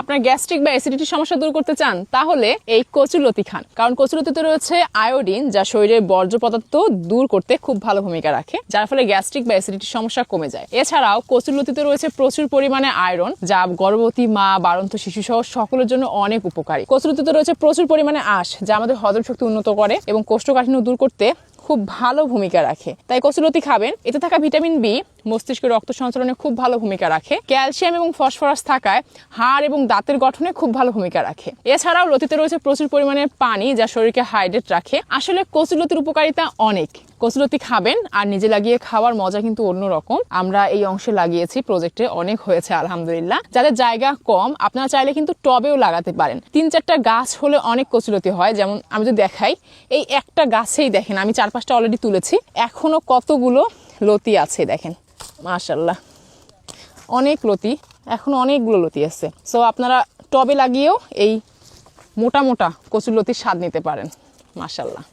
আপনার গ্যাস্ট্রিক বা অ্যাসিডিটির সমস্যা দূর করতে চান, তাহলে এই কচুলতি খান। কারণ কচুলতিতে রয়েছে আয়োডিন, যা শরীরের বর্জ্য পদার্থ দূর করতে খুব ভালো ভূমিকা রাখে, যার ফলে গ্যাস্ট্রিক বা অ্যাসিডিটির সমস্যা কমে যায়। এছাড়াও কচুলতিতে রয়েছে প্রচুর পরিমাণে আয়রন, যা গর্ভবতী মা বারন্ত শিশু সহ সকলের জন্য অনেক উপকারী। কচুলতিতে রয়েছে প্রচুর পরিমাণে আঁশ, যা আমাদের হজম শক্তি উন্নত করে এবং কোষ্ঠকাঠিন্য দূর করতে খুব ভালো ভূমিকা রাখে। তাই কচুলতি খাবেন। এতে থাকা ভিটামিন বি মস্তিষ্কের রক্ত সঞ্চালনে খুব ভালো ভূমিকা রাখে। ক্যালসিয়াম এবং ফসফরাস থাকায় হাড় এবং দাঁতের গঠনে খুব ভালো ভূমিকা রাখে। এছাড়াও লতিতে রয়েছে প্রচুর পরিমাণে পানি যা শরীরকে হাইড্রেট রাখে। আসলে কচুলতির উপকারিতা অনেক। কচুলতি খাবেন আর নিজে লাগিয়ে খাওয়ার মজা কিন্তু অন্যরকম। আমরা এই অংশে লাগিয়েছি, প্রজেক্টে অনেক হয়েছে, আলহামদুলিল্লাহ। যাদের জায়গা কম, আপনারা চাইলে কিন্তু টবেও লাগাতে পারেন। তিন চারটা গাছ হলে অনেক কচুলতি হয়। যেমন আমি যদি দেখাই, এই একটা গাছেই দেখেন, আমি চার পাঁচটা অলরেডি তুলেছি। এখনও কতগুলো লতি আছে দেখেন। মাশাল্লাহ অনেক লতি, এখন অনেকগুলো লতি আছে। সো আপনারা টবে লাগিয়েও এই মোটা মোটা কচুর লতির স্বাদ নিতে পারেন মাশাল্লাহ